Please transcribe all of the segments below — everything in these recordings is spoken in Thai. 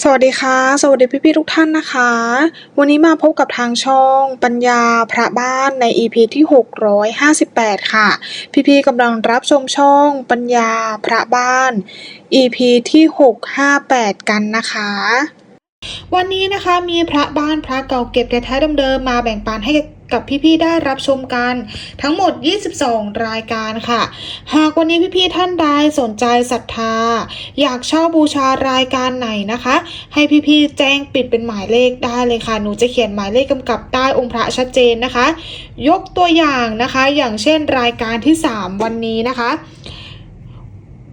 สวัสดีค่ะ สวัสดีพี่ๆทุกท่านนะคะ วันนี้มาพบกับทางช่องปัญญาพระบ้านใน EP ที่ 658 ค่ะ พี่ๆกำลังรับชมช่องปัญญาพระบ้าน EP ที่ 658 กันนะคะวันนี้นะคะมีพระบ้านพระเก่าเก็บแท้เดิมๆมาแบ่งปันให้ กับพี่ๆได้รับชมกันทั้งหมด 22 รายการค่ะ หากวันนี้พี่ๆท่านใดสนใจศรัทธา อยากเช่าบูชารายการไหนนะคะ ให้พี่ๆแจ้งปิดเป็นหมายเลขได้เลยค่ะ หนูจะเขียนหมายเลขกำกับใต้องค์พระชัดเจนนะคะ ยกตัวอย่างนะคะ อย่างเช่นรายการที่ 3 วันนี้นะคะ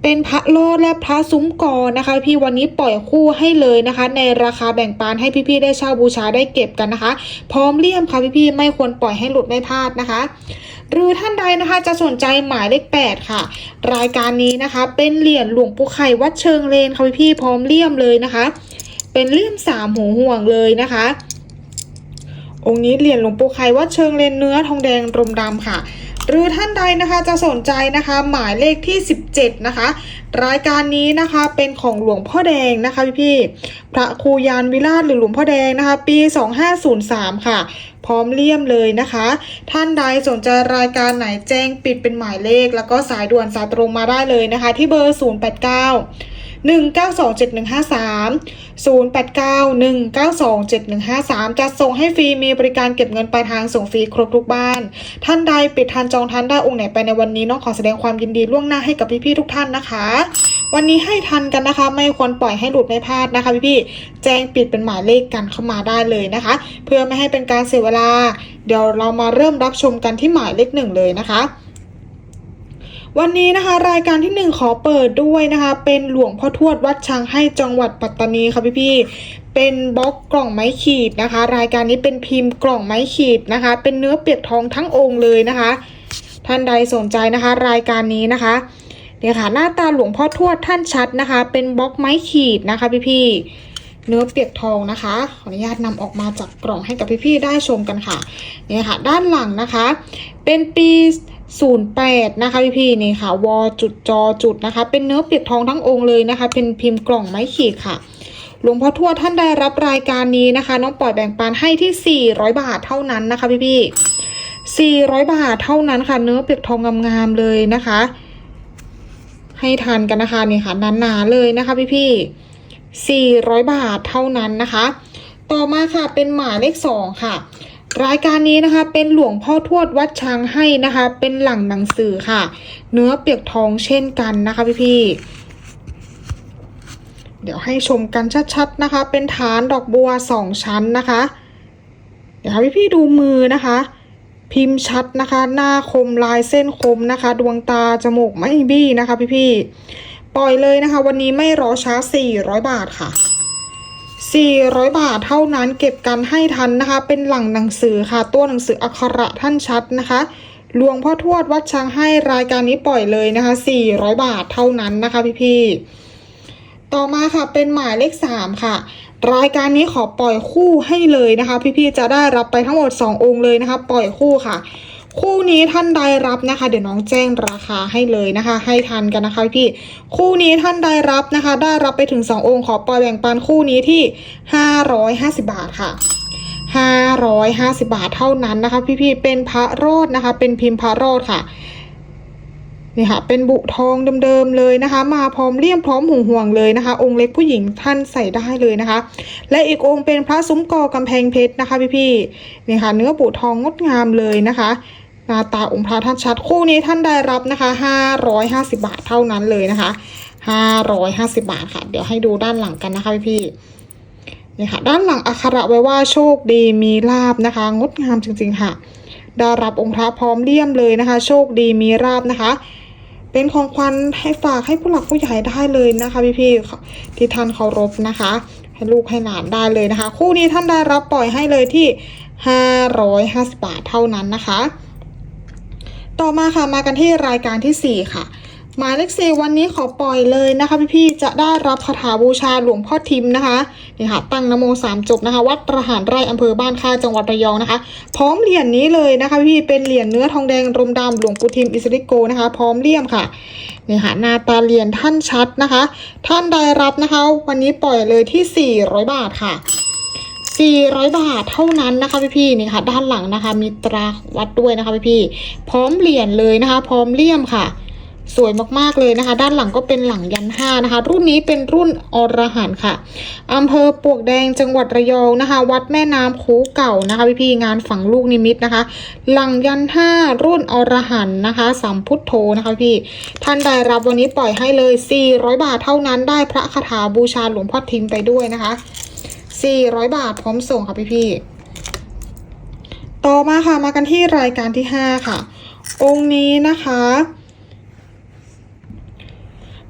เป็นพระโลดและพระซุ้มกอนะคะ พี่วันนี้ปล่อยคู่ให้เลยนะคะ ในราคาแบ่งปันให้พี่ๆได้เช่าบูชาได้เก็บกันนะคะ พร้อมเลี่ยมค่ะพี่ๆไม่ควรปล่อยให้หลุดไม่พลาดนะคะ หรือท่านใดนะคะจะสนใจหมายเลข 8 ค่ะ รายการนี้นะคะ เป็นเหรียญหลวงปู่ไข่วัดเชิงเลนค่ะพี่ๆพร้อมเลี่ยมเลยนะคะ เป็นเลี่ยมสามหูห่วงเลยนะคะ องค์นี้เหรียญหลวงปู่ไข่วัดเชิงเลนเนื้อทองแดงรมดำค่ะ หรือท่านใดนะคะจะสนใจนะคะหมายเลขที่ 17 นะคะ รายการนี้นะคะเป็นของหลวงพ่อแดงนะคะพี่พี่ๆพระครูยานวิราชหรือหลวงพ่อแดงนะคะ ปี 2503 ค่ะ พร้อมเลี่ยมเลยนะคะ ท่านใดสนใจรายการไหนแจ้งปิดเป็นหมายเลข แล้วก็สายด่วนสายตรงมาได้เลยนะคะ ที่เบอร์ 089 1927153 0891927153จะส่งให้ฟรีมีบริการเก็บเงินปลายทางส่งฟรีครบทุกบ้าน ท่านใดปิดทันจองทันได้องค์ไหนไปในวันนี้น้องขอแสดงความยินดีล่วงหน้าให้กับพี่ๆทุกท่านนะคะ วันนี้ให้ทันกันนะคะ ไม่ควรปล่อยให้หลุดไม่พลาดนะคะพี่ๆแจ้งปิดเป็นหมายเลขกันเข้ามาได้เลยนะคะ เพื่อไม่ให้เป็นการเสียเวลา เดี๋ยวเรามาเริ่มรับชมกันที่หมายเลขหนึ่งเลยนะคะ วันนี้นะคะ รายการที่หนึ่งขอเปิดด้วยนะคะ เป็นหลวงพ่อทวดวัดช้างให้จังหวัดปัตตานีค่ะพี่ๆเป็นบล็อกกล่องไม้ขีดนะคะ รายการนี้เป็นพิมพ์กล่องไม้ขีดนะคะ เป็นเนื้อเปียกทองทั้งองค์เลยนะคะ ท่านใดสนใจนะคะ รายการนี้นะคะเนี่ยค่ะหน้าตาหลวงพ่อทวดท่านชัดนะคะ เป็นบล็อกไม้ขีดนะคะพี่ๆ เนื้อเปียกทองนะคะ ขออนุญาตนำออกมาจากกล่องให้กับพี่ๆได้ชมกันค่ะเนี่ยค่ะ ด้านหลังนะคะ เป็นปี08 นะคะพี่พี่ๆนี่ค่ะวอจุดจอจุดนะคะ เป็นเนื้อเปียกทองทั้งองค์เลยนะคะ เป็นพิมพ์กล่องไม้ขีดค่ะหลวงพ่อทวดท่านได้รับรายการนี้นะคะ น้องปล่อยแบ่งปันให้ที่ 400 บาทเท่านั้นนะคะพี่พี่ๆ400 บาทเท่านั้นค่ะ เนื้อเปียกทองงามๆเลยนะคะ ให้ทานกันนะคะนี่ค่ะนานๆเลยนะคะพี่พี่ๆ 400 บาทเท่านั้นนะคะ ต่อมาค่ะเป็นหมายเลขสองค่ะ รายการนี้นะคะเป็นหลวงพ่อทวดวัดช้างให้นะคะ เป็นหลังหนังสือค่ะ เนื้อเปียกทองเช่นกันนะคะพี่ๆเดี๋ยวให้ชมกันชัดๆนะคะ เป็นฐานดอกบัวสองชั้นนะคะ เดี๋ยวให้พี่ดูมือนะคะ พิมพ์ชัดนะคะ หน้าคมลายเส้นคมนะคะ ดวงตาจมูกไม่บี้นะคะ พี่ๆป ล่อยเลยนะคะ วันนี้ไม่รอช้า 400 บาทค่ะ 400 บาทเท่านั้นเก็บกันให้ทันนะคะ เป็นหลังหนังสือค่ะ ตัวหนังสืออักขระท่านชัดนะคะหลวงพ่อทวดวัดช้างให้รายการนี้ปล่อยเลยนะคะ 400 บาทเท่านั้นนะคะพี่ๆต่อมาค่ะเป็นหมายเลข 3 ค่ะ รายการนี้ขอปล่อยคู่ให้เลยนะคะ พี่ๆจะได้รับไปทั้งหมด 2 องค์เลยนะคะ ปล่อยคู่ค่ะ คู่นี้ท่านใดรับนะคะ เดี๋ยวน้องแจ้งราคาให้เลยนะคะ ให้ทันกันนะคะพี่ คู่นี้ท่านใดรับนะคะ ได้รับไปถึง 2 องค์ขอปล่อยแบ่งปันคู่นี้ที่ 550 บาทค่ะ550 บาทเท่านั้นนะคะ พี่ๆ เป็นพระโรดนะคะ เป็นพิมพ์พระโรดค่ะนี่ค่ะ เป็นบุทองเดิมๆเลยนะคะ มาพร้อมเลี่ยมพร้อมหูห่วงเลยนะคะ องค์เล็กผู้หญิงท่านใส่ได้เลยนะคะ และอีกองค์เป็นพระซุ้มกอกำแพงเพชรนะคะ พี่ๆนี่ค่ะ เนื้อบุทองงดงามเลยนะคะ หน้าตาองค์พระท่านชัด คู่นี้ท่านได้รับนะคะ550บาทเท่านั้นเลยนะคะ550บาทค่ะ เดี๋ยวให้ดูด้านหลังกันนะคะพี่ๆนี่ค่ะ ด้านหลังอักขระไว้ว่าโชคดีมีลาบนะคะ งดงามจริง ๆ ค่ะได้รับองค์พระพร้อมเลี่ยมเลยนะคะ โชคดีมีลาบนะคะ เป็นของขวัญให้ฝากให้ผู้หลักผู้ใหญ่ได้เลยนะคะพี่ๆที่ท่านเคารพนะคะ ให้ลูกให้หลานได้เลยนะคะ คู่นี้ท่านได้รับปล่อยให้เลยที่550บาทเท่านั้นนะคะ ต่อมาค่ะมากันที่รายการที่ 4 ค่ะ หมายเลขสี่วันนี้ขอปล่อยเลยนะคะพี่ๆจะได้รับคาถาบูชาหลวงพ่อทิมนะคะนี่ค่ะตั้งนโมสามจบนะคะ วัดประหารไร่อำเภอบ้านค่ายจังหวัดระยองนะคะ พร้อมเหรียญนี้เลยนะคะพี่เป็นเหรียญเนื้อทองแดงรมดำหลวงปู่ทิมอิสริโกนะคะ พร้อมเลี่ยมค่ะนี่ค่ะหน้าตาเหรียญท่านชัดนะคะ ท่านได้รับนะคะ วันนี้ปล่อยเลยที่ 400 บาทค่ะ 400 บาทเท่านั้นนะคะพี่ๆนี่ค่ะ ด้านหลังนะคะ มีตราวัดด้วยนะคะพี่ๆพร้อมเหรียญเลยนะคะ พร้อมเลี่ยมค่ะ สวยมากๆเลยนะคะ ด้านหลังก็เป็นหลังยันห้านะคะ รุ่นนี้เป็นรุ่นอรหันค่ะอำเภอปวกแดงจังหวัดระยองนะคะ วัดแม่น้ำคูเก่านะคะพี่ๆงานฝังลูกนิมิตนะคะ หลังยันห้ารุ่นอรหันนะคะสัมพุทโธนะคะพี่ท่านได้รับวันนี้ปล่อยให้เลย400บาทเท่านั้นได้พระคาถาบูชาหลวงพ่อทิมไปด้วยนะคะ 400 บาทพร้อมส่งค่ะพี่พี่ต่อมาค่ะมากันที่รายการที่ 5 ค่ะ องค์นี้นะคะ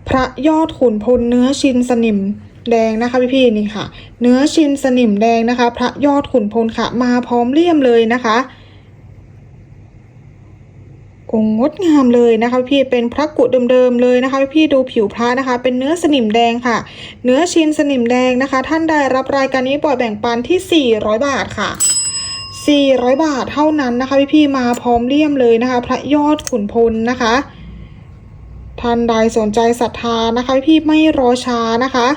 พระยอดขุนพลเนื้อชินสนิมแดงนะคะพี่พี่นี่ค่ะ เนื้อชินสนิมแดงนะคะ พระยอดขุนพลค่ะ มาพร้อมเลี่ยมเลยนะคะ องค์งดงามเลยนะคะพี่เป็นพระกุเดิมๆเลยนะคะพี่ดูผิวพระนะคะ เป็นเนื้อสนิมแดงค่ะ เนื้อชินสนิมแดงนะคะ ท่านได้รับรายการนี้ปล่อยแบ่งปันที่ 400 บาทค่ะ400 บาทเท่านั้นนะคะพี่ๆมาพร้อมเลี่ยมเลยนะคะ พระยอดขุนพลนะคะ ท่านใดสนใจศรัทธานะคะพี่ไม่รอช้านะคะ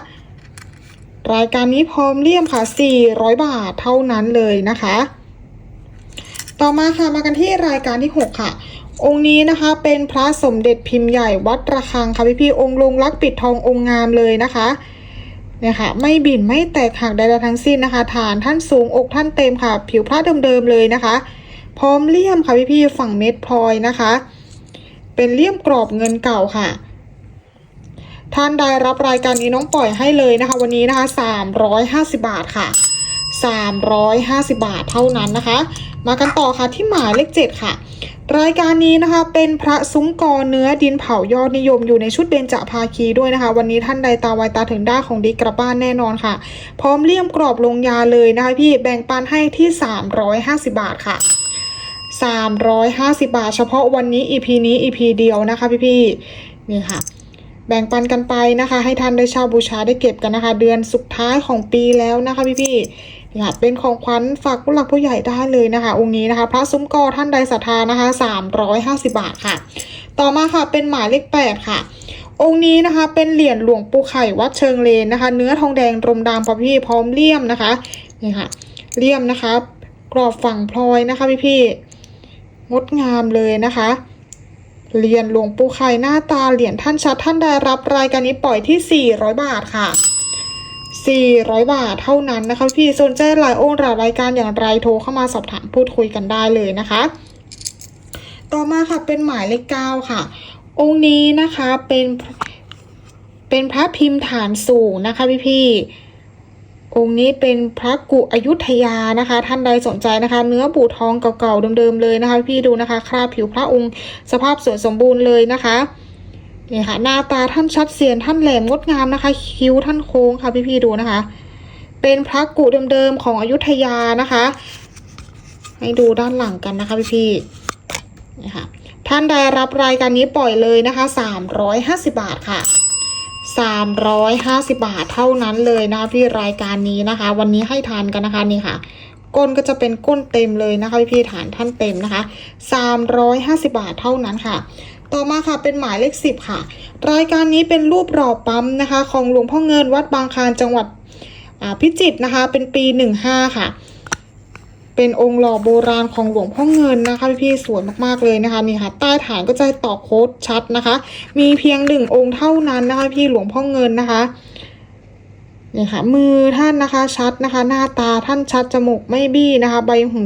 รายการนี้พร้อมเลี่ยมค่ะ 400 บาทเท่านั้นเลยนะคะ ต่อมาค่ะมากันที่รายการที่ 6 ค่ะ องค์นี้นะคะเป็นพระสมเด็จพิมพ์ใหญ่วัดระฆังค่ะพี่พี่ๆองค์ลงรักปิดทององค์งามเลยนะคะเนี่ยค่ะไม่บิ่นไม่แตกหักใดๆทั้งสิ้นนะคะ ฐานท่านสูงอกท่านเต็มค่ะ ผิวพระเดิมๆเลยนะคะ พร้อมเลี่ยมค่ะพี่พี่ๆฝั่งเม็ดพลอยนะคะ เป็นเลี่ยมกรอบเงินเก่าค่ะท่านได้รับรายการนี้น้องปล่อยให้เลยนะคะ วันนี้นะคะ 350 บาทค่ะ 350 บาทเท่านั้นนะคะ มากันต่อค่ะที่หมายเลข 7 ค่ะรายการนี้นะคะเป็นพระซุ้มกอเนื้อดินเผายอดนิยมอยู่ในชุดเบญจภาคีด้วยนะคะ วันนี้ท่านใดตาไวตาถึงได้ของดีกลับบ้านแน่นอนค่ะ พร้อมเลี่ยมกรอบลงยาเลยนะคะพี่แบ่งปันให้ที่ 350 บาทค่ะ 350 บาท เฉพาะวันนี้ EP นี้ EP เดียวนะคะพี่ๆนี่ค่ะ แบ่งปันกันไปนะคะ ให้ท่านได้เช่าบูชาได้เก็บกันนะคะ เดือนสุดท้ายของปีแล้วนะคะพี่ๆ นี่ค่ะเป็นของขวัญฝากผู้หลักผู้ใหญ่ได้เลยนะคะ องค์นี้นะคะ พระซุ้มกอท่านใดศรัทธานะคะ 350 บาทค่ะ ต่อมาค่ะเป็นหมายเลข8ค่ะ องค์นี้นะคะเป็นเหรียญหลวงปู่ไข่วัดเชิงเลนนะคะ เนื้อทองแดงรมดำพอพี่พร้อมเลี่ยมนะคะนี่ค่ะเลี่ยมนะคะ กรอบฝั่งพลอยนะคะพี่ๆงดงามเลยนะคะเหรียญหลวงปู่ไข่หน้าตาเหรียญท่านชัดท่านได้รับรายการนี้ปล่อยที่ 400 บาทค่ะ 400 บาทเท่านั้นนะคะพี่สนใจหลายองค์หลารายการอย่างไรโทรเข้ามาสอบถามพูดคุยกันได้เลยนะคะ ต่อมาค่ะเป็นหมายเลขเก้าค่ะ องค์นี้นะคะเป็นเป็นพระพิมพ์ฐานสูงนะคะพี่พี่องค์นี้เป็นพระกุอยุธยานะคะ ท่านใดสนใจนะคะ เนื้อบูทองเก่าๆเดิมๆเลยนะคะ พี่ดูนะคะคราบผิวพระองค์สภาพสวยสมบูรณ์เลยนะคะ นี่ค่ะหน้าตาท่านชัดเสียนท่านแหลมงดงามนะคะ คิ้วท่านโค้งค่ะพี่ๆดูนะคะ เป็นพระกุเดิมๆของอยุธยานะคะ ให้ดูด้านหลังกันนะคะพี่ๆนี่ค่ะท่านได้รับรายการนี้ปล่อยเลยนะคะ 350 บาทค่ะ 350 บาทเท่านั้นเลยนะพี่รายการนี้นะคะ วันนี้ให้ทานกันนะคะนี่ค่ะ ก้นก็จะเป็นก้นเต็มเลยนะคะพี่ๆฐานท่านเต็มนะคะ 350 บาทเท่านั้นค่ะ ต่อมาค่ะเป็นหมายเลขสิบค่ะ รายการนี้เป็นรูปหล่อปั๊มนะคะ ของหลวงพ่อเงินวัดบางคลานจังหวัดอ่าพิจิตรนะคะ เป็นปี15ค่ะ เป็นองค์หล่อโบราณของหลวงพ่อเงินนะคะพี่ๆสวยมากๆเลยนะคะนี่ค่ะ ใต้ฐานก็จะต่อโค้ดชัดนะคะ มีเพียงหนึ่งองค์เท่านั้นนะคะ พี่หลวงพ่อเงินนะคะ นี่ค่ะมือท่านนะคะชัดนะคะ หน้าตาท่านชัดจมูกไม่บี้นะคะ ใบหู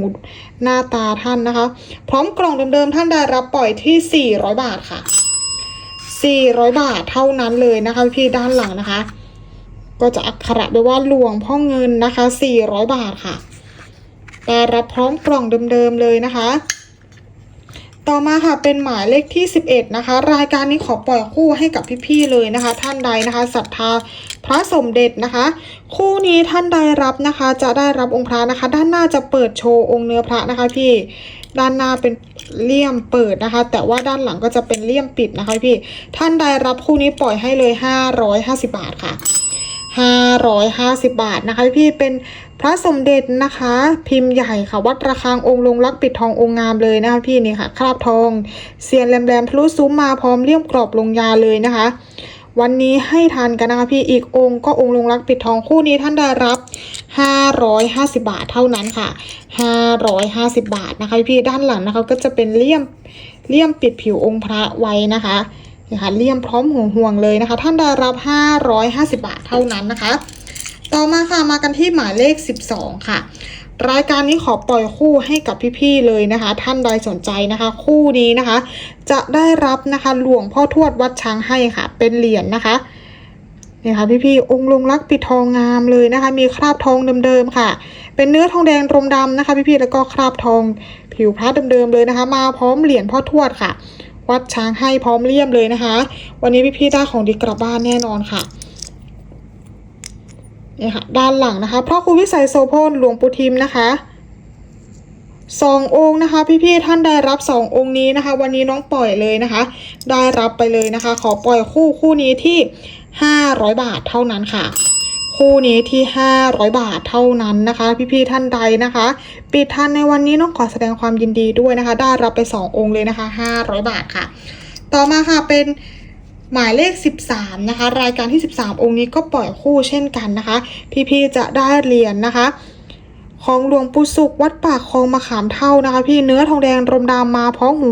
หน้าตาท่านนะคะ พร้อมกล่องเดิมๆท่านได้รับปล่อยที่ 400 บาทค่ะ 400 บาทเท่านั้นเลยนะคะพี่ด้านหลังนะคะ ก็จะอักขระด้วยว่าหลวงพ่อเงินนะคะ 400 บาทค่ะแต่รับพร้อมกล่องเดิมๆเลยนะคะ ต่อมาค่ะเป็นหมายเลขที่ 11 นะคะ รายการนี้ขอปล่อยคู่ให้กับพี่ๆเลยนะคะ ท่านใดนะคะศรัทธาพระสมเด็จนะคะ คู่นี้ท่านใดรับนะคะ จะได้รับองค์พระนะคะ ด้านหน้าจะเปิดโชว์องค์เนื้อพระนะคะพี่ด้านหน้าเป็นเลี่ยมเปิดนะคะ แต่ว่าด้านหลังก็จะเป็นเลี่ยมปิดนะคะพี่ท่านใดรับคู่นี้ปล่อยให้เลย 550 บาทค่ะ550 บาทนะคะพี่เป็น พระสมเด็จนะคะ พิมพ์ใหญ่ค่ะ วัดระฆังองค์ลงรักปิดทององค์งามเลยนะคะพี่นี่ค่ะคราบทองเสียนแหลมๆทะลุซุ้มมาพร้อมเลี่ยมกรอบลงยาเลยนะคะ วันนี้ให้ทานกันนะคะพี่อีกองค์ก็องค์ลงรักปิดทองคู่นี้ท่านได้รับ 550 บาทเท่านั้นค่ะ 550 บาทนะคะพี่ด้านหลังนะคะก็จะเป็นเลี่ยมเลี่ยมปิดผิวองค์พระไว้นะคะนี่ค่ะเลี่ยมพร้อมห่วงห่วงเลยนะคะ ท่านได้รับ 550 บาทเท่านั้นนะคะ ต่อมาค่ะมากันที่หมายเลข 12 ค่ะ รายการนี้ขอปล่อยคู่ให้กับพี่ๆเลยนะคะ ท่านใดสนใจนะคะ คู่นี้นะคะ จะได้รับนะคะหลวงพ่อทวดวัดช้างให้ค่ะ เป็นเหรียญนะคะนี่ค่ะพี่ๆองค์ลงรักปิดทองงามเลยนะคะ มีคราบทองเดิมๆค่ะ เป็นเนื้อทองแดงรมดำนะคะ พี่ๆแล้วก็คราบทองผิวพระเดิมๆเลยนะคะ มาพร้อมเหรียญพ่อทวดค่ะ วัดช้างให้พร้อมเลี่ยมเลยนะคะ วันนี้พี่ๆได้ของดีกลับบ้านแน่นอนค่ะ นี่ค่ะด้านหลังนะคะพระครูวิสัยโสพลหลวงปู่ทิมนะคะสององค์นะคะพี่ๆท่านได้รับสององค์นี้นะคะ วันนี้น้องปล่อยเลยนะคะ ได้รับไปเลยนะคะ ขอปล่อยคู่คู่นี้ที่ห้าร้อยบาทเท่านั้นค่ะ คู่นี้ที่ห้าร้อยบาทเท่านั้นนะคะ พี่ๆท่านใดนะคะ ปิดทันในวันนี้น้องขอแสดงความยินดีด้วยนะคะ ได้รับไปสององค์เลยนะคะห้าร้อยบาทค่ะ ต่อมาค่ะเป็น หมายเลข 13 นะคะ รายการที่ 13 องค์นี้ก็ปล่อยคู่เช่นกันนะคะ พี่ๆจะได้เหรียญนนะคะ ของหลวงปู่สุขวัดปากคลองมะขามเท่านะคะ พี่เนื้อทองแดงรมดำมาพร้อมหู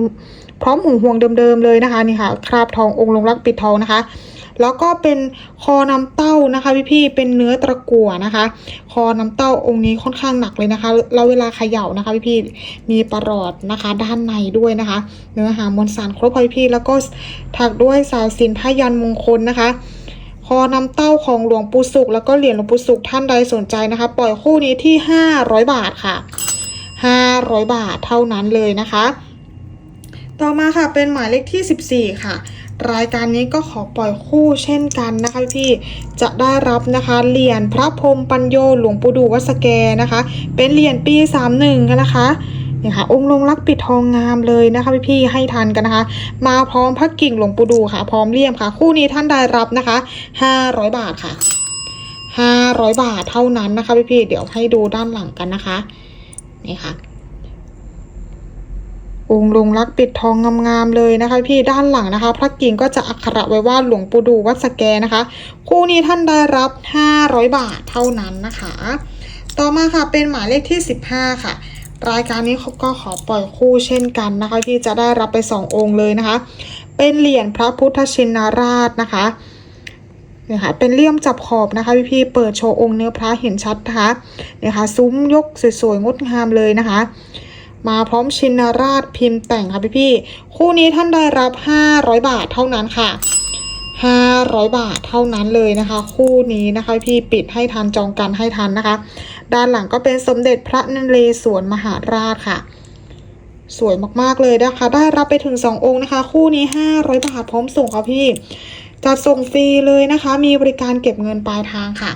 พร้อมหูห่วงเดิมๆเลยนะคะนี่ค่ะคราบทององค์ลงรักปิดทองนะคะ แล้วก็เป็นคอน้ำเต้านะคะพี่ๆเป็นเนื้อตะกั่วนะคะ คอน้ำเต้าองค์นี้ค่อนข้างหนักเลยนะคะแล้วเวลาเขย่านะคะพี่ๆมีประหลอดนะคะ ด้านในด้วยนะคะ เนื้อหามวลสารครบพอพี่ๆแล้วก็ถักด้วยสายสิญจนพยันมงคลนะคะคอน้ำเต้าของหลวงปู่สุข แล้วก็เหรียญหลวงปู่สุขท่านใดสนใจนะคะ ปล่อยคู่นี้ที่ 500 บาทค่ะ 500 บาทเท่านั้นเลยนะคะ ต่อมาค่ะเป็นหมายเลขที่ 14 ค่ะ รายการนี้ก็ขอปล่อยคู่เช่นกันนะคะพี่จะได้รับนะคะเหรียญพระพรหมปัญโยหลวงปู่ดูวัสแกนะคะ เป็นเหรียญปี31กันนะคะเนี่ยค่ะองค์ลงรักปิดทองงามเลยนะคะพี่ๆให้ทันกันนะคะ มาพร้อมพระกิ่งหลวงปู่ดูค่ะ พร้อมเลี่ยมค่ะ คู่นี้ท่านได้รับนะคะ500บาทค่ะ500บาทเท่านั้นนะคะพี่ๆเดี๋ยวให้ดูด้านหลังกันนะคะนี่ค่ะ องค์ลงรักปิดทองงามๆเลยนะคะ พี่ด้านหลังนะคะ พระกิ่งก็จะอักขระไว้ว่าหลวงปู่ดูวัดสแกนะคะ คู่นี้ท่านได้รับ 500 บาทเท่านั้นนะคะ ต่อมาค่ะเป็นหมายเลขที่ 15 ค่ะ รายการนี้เขาก็ขอปล่อยคู่เช่นกันนะคะพี่จะได้รับไป 2 องค์เลยนะคะ เป็นเหรียญพระพุทธชินราชนะคะเนี่ยค่ะเป็นเลี่ยมจับขอบนะคะพี่ๆเปิดโชว์องค์เนื้อพระเห็นชัดนะคะเนี่ยค่ะซุ้มยกสวยๆงดงามเลยนะคะ มาพร้อมชินราชพิมพ์แต่งค่ะพี่ๆคู่นี้ท่านได้รับ 500 บาทเท่านั้นค่ะ 500 บาทเท่านั้นเลยนะคะ คู่นี้นะคะพี่ปิดให้ทันจองกันให้ทันนะคะ ด้านหลังก็เป็นสมเด็จพระนเรศวรมหาราชค่ะ สวยมากๆเลยนะคะ ได้รับไปถึง 2 องค์นะคะ คู่นี้ 500 บาทพร้อมส่งค่ะพี่จัดส่งฟรีเลยนะคะ มีบริการเก็บเงินปลายทางค่ะ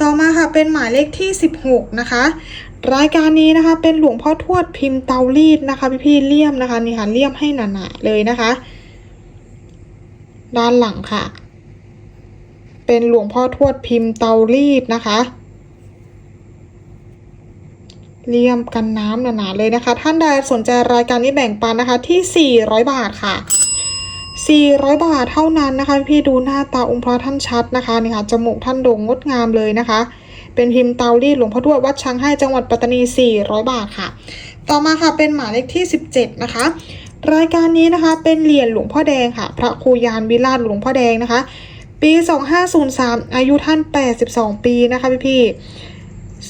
ต่อมาค่ะเป็นหมายเลขที่ 16 นะคะ รายการนี้นะคะ เป็นหลวงพ่อทวดพิมพ์เตารีดนะคะ พี่ๆเลี่ยมนะคะนี่ค่ะเลี่ยมให้หนาๆเลยนะคะ ด้านหลังค่ะ เป็นหลวงพ่อทวดพิมพ์เตารีดนะคะเลี่ยมกันน้ำหนาๆเลยนะคะ ท่านใดสนใจรายการนี้แบ่งปันนะคะที่ 400 บาทค่ะ 400 บาทเท่านั้นนะคะ พี่ดูหน้าตาองค์พระท่านชัดนะคะนี่ค่ะจมูกท่านโด่งงดงามเลยนะคะ เป็นพิมพ์เตารีดหลวงพ่อทวดวัดช้างให้จังหวัดปัตตานี 400 บาทค่ะ ต่อมาค่ะเป็นหมายเลขที่ 17 นะคะ รายการนี้นะคะเป็นเหรียญหลวงพ่อแดงค่ะ พระครูยานวิราชหลวงพ่อแดงนะคะ ปี 2503 อายุท่าน 82 ปีนะคะพี่พี่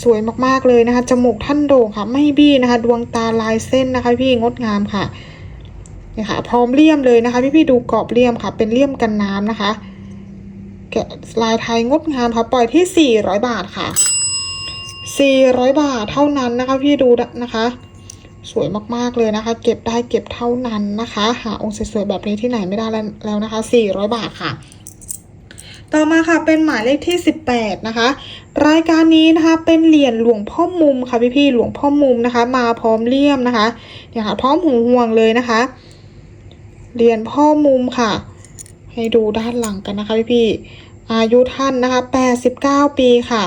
สวยมากๆเลยนะคะ จมูกท่านโด่งค่ะ ไม่บี้นะคะ ดวงตาลายเส้นนะคะ พี่งดงามค่ะนี่ค่ะ พร้อมเลี่ยมเลยนะคะ พี่พี่ดูกรอบเลี่ยมค่ะ เป็นเลี่ยมกันน้ำนะคะ ลายไทยงดงามค่ะปล่อยที่ 400 บาทค่ะ 400 บาทเท่านั้นนะคะ พี่ดูนะคะ สวยมากๆเลยนะคะ เก็บได้เก็บเท่านั้นนะคะ หาองค์สวยๆแบบนี้ที่ไหนไม่ได้แล้วลวนะคะ 400 บาทค่ะ ต่อมาค่ะเป็นหมายเลขที่ 18 นะคะ รายการนี้นะคะเป็นเหรียญหลวงพ่อมุมค่ะพี่ๆหลวงพ่อมุมนะคะ มาพร้อมเลี่ยมนะคะเนี่ยค่ะพร้อมหูห่วงเลยนะคะเหรียญพ่อมุมค่ะ ให้ดูด้านหลังกันนะคะพี่ อายุท่านนะคะ 89 ปีค่ะ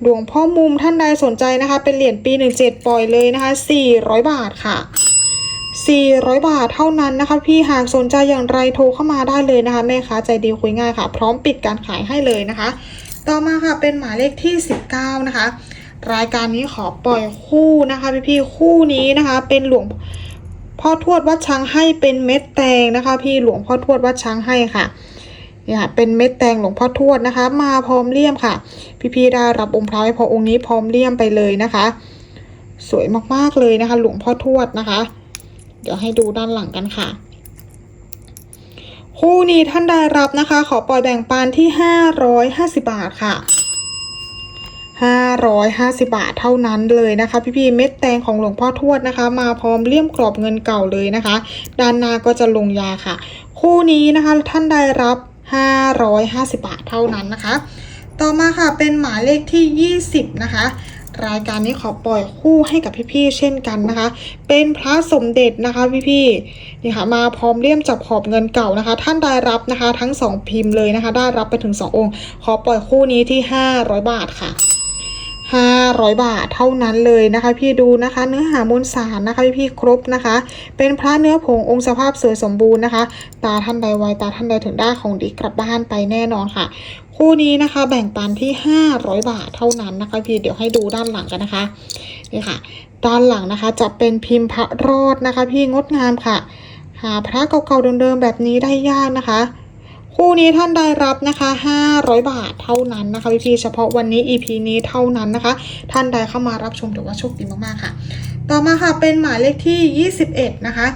หลวงพ่อมุมท่านใดสนใจนะคะ เป็นเหรียญปี 17 ปล่อยเลยนะคะ 400 บาทค่ะ 400 บาทเท่านั้นนะคะ พี่หากสนใจอย่างไรโทรเข้ามาได้เลยนะคะ แม่ค้าใจดีคุยง่ายค่ะ พร้อมปิดการขายให้เลยนะคะ ต่อมาค่ะเป็นหมายเลขที่ 19 นะคะ รายการนี้ขอปล่อยคู่นะคะ พี่ๆคู่นี้นะคะ เป็นหลวงพ่อทวดวัดช้างให้เป็นเม็ดแตงนะคะ พี่หลวงพ่อทวดวัดช้างให้ค่ะ นี่ยค่ะเป็นเม็ดแตงหลวงพ่อทวดนะคะ มาพร้อมเลี่ยมค่ะ พี่ๆได้รับองค์พระไว้พอองค์นี้พร้อมเลี่ยมไปเลยนะคะ สวยมากๆเลยนะคะ หลวงพ่อทวดนะคะ เดี๋ยวให้ดูด้านหลังกันค่ะคู่นี้ท่านได้รับนะคะ ขอปล่อยแบ่งปันที่ 550 บาทค่ะ 550 บาทเท่านั้นเลยนะคะ พี่ๆเม็ดแตงของหลวงพ่อทวดนะคะ มาพร้อมเลี่ยมกรอบเงินเก่าเลยนะคะ ด้านหน้าก็จะลงยาค่ะ คู่นี้นะคะท่านได้รับ 550 บาทเท่านั้นนะคะ ต่อมาค่ะเป็นหมายเลขที่ 20 นะคะ รายการนี้ขอปล่อยคู่ให้กับพี่ๆเช่นกันนะคะ เป็นพระสมเด็จนะคะพี่ๆนี่ค่ะมาพร้อมเลี่ยมจับขอบเงินเก่านะคะ ท่านได้รับนะคะทั้ง 2 พิมพ์เลยนะคะ ได้รับไปถึง 2 องค์ ขอปล่อยคู่นี้ที่ 500 บาทค่ะ 500 บาทเท่านั้นเลยนะคะ พี่ดูนะคะ เนื้อหามวลสารนะคะพี่ๆครบนะคะ เป็นพระเนื้อผงองค์สภาพสวยสมบูรณ์นะคะ ตาท่านใดไวตาท่านใดถึงได้ของดีกลับบ้านไปแน่นอนค่ะ คู่นี้นะคะแบ่งปันที่ 500 บาทเท่านั้นนะคะ พี่เดี๋ยวให้ดูด้านหลังกันนะคะนี่ค่ะ ด้านหลังนะคะจะเป็นพิมพ์พระรอดนะคะ พี่งดงามค่ะ หาพระเก่าๆเดิมๆแบบนี้ได้ยากนะคะ คู่นี้ท่านได้รับนะคะ 500 บาทเท่านั้นนะคะพี่ๆเฉพาะวันนี้ EP นี้เท่านั้นนะคะ ท่านใดเข้ามารับชมถือว่าโชคดีมากๆค่ะ ต่อมาค่ะเป็นหมายเลขที่ 21 นะคะ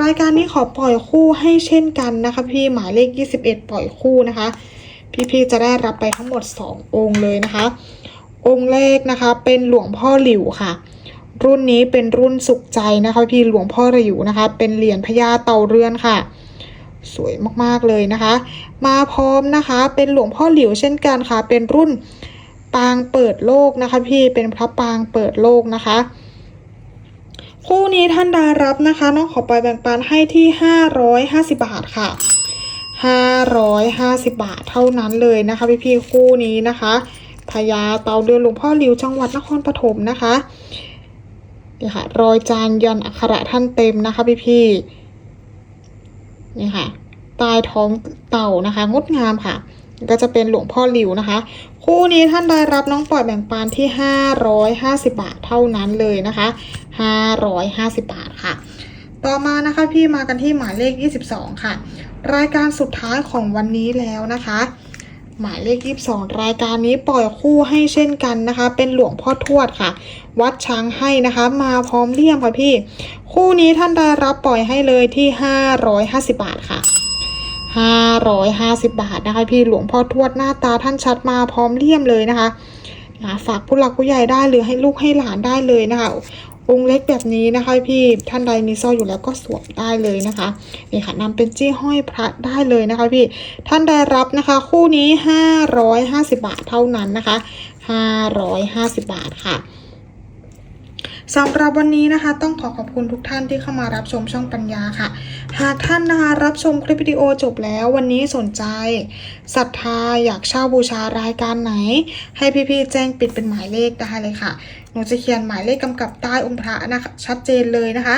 รายการนี้ขอปล่อยคู่ให้เช่นกันนะคะพี่หมายเลข 21 ปล่อยคู่นะคะ พี่ๆจะได้รับไปทั้งหมด 2 องค์เลยนะคะ องค์แรกนะคะเป็นหลวงพ่อหลิวค่ะรุ่นนี้เป็นรุ่นสุขใจนะคะพี่หลวงพ่อหลิวนะคะ เป็นเหรียญพญาเต่าเรือนค่ะ สวยมากๆเลยนะคะ มาพร้อมนะคะ เป็นหลวงพ่อหลิวเช่นกันค่ะ เป็นรุ่นปางเปิดโลกนะคะ พี่เป็นพระปางเปิดโลกนะคะคู่นี้ท่านได้รับนะคะน้องขอไปแบ่งปันให้ที่ 550 บาทค่ะ 550 บาทเท่านั้นเลยนะคะพี่พี่คู่นี้นะคะพญาเตาเดือนหลวงพ่อหลิวจังหวัดนครปฐมนะคะนี่ค่ะรอยจานยันอักขระท่านเต็มนะคะพี่พี่นี่ค่ะ ตายท้องเต่านะคะ งดงามค่ะ ก็จะเป็นหลวงพ่อหลิวนะคะ คู่นี้ท่านได้รับน้องปล่อยแบ่งปันที่ 550 บาทเท่านั้นเลยนะคะ 550 บาทค่ะ ต่อมานะคะพี่มากันที่หมายเลข 22 ค่ะ รายการสุดท้ายของวันนี้แล้วนะคะหมายเลข 22 รายการนี้ปล่อยคู่ให้เช่นกันนะคะ เป็นหลวงพ่อทวดค่ะ วัดช้างให้นะคะ มาพร้อมเลี่ยมค่ะพี่ คู่นี้ท่านได้รับปล่อยให้เลยที่ 550 บาทค่ะ 550 บาทนะคะพี่หลวงพ่อทวดหน้าตาท่านชัดมาพร้อมเลี่ยมเลยนะคะนะฝากผู้หลักผู้ใหญ่ได้หรือให้ลูกให้หลานได้เลยนะคะองค์เล็กแบบนี้นะคะพี่ท่านใดมีสร้อยอยู่แล้วก็สวมได้เลยนะคะนี่ค่ะนำเป็นจี้ห้อยพระได้เลยนะคะพี่ท่านได้รับนะคะคู่นี้ 550 บาทเท่านั้นนะคะ 550 บาทค่ะ สำหรับวันนี้นะคะ ต้องขอขอบคุณทุกท่านที่เข้ามารับชมช่องปัญญาค่ะ หากท่านนะคะรับชมคลิปวิดีโอจบแล้ว วันนี้สนใจศรัทธาอยากเช่าบูชารายการไหน ให้พี่ๆแจ้งปิดเป็นหมายเลขได้เลยค่ะหนูจะเขียนหมายเลขกำกับใต้องค์พระนะคะชัดเจนเลยนะคะ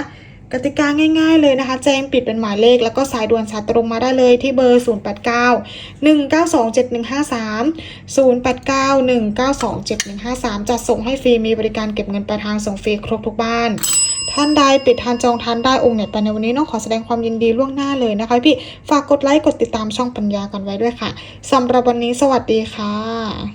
กติกาง่ายๆเลยนะคะ แจ้งปิดเป็นหมายเลข แล้วก็สายด่วนสายตรงมาได้เลยที่เบอร์ 089 192 7153 089 192 7153จัดส่งให้ฟรีมีบริการเก็บเงินปลายทางส่งฟรีครบทุกบ้าน ท่านใดปิดทานจองทานได้องค์ไหนไปในวันนี้น้องขอแสดงความยินดีล่วงหน้าเลยนะคะพี่ฝากกดไลค์กดติดตามช่องปัญญากันไว้ด้วยค่ะสำหรับวันนี้สวัสดีค่ะ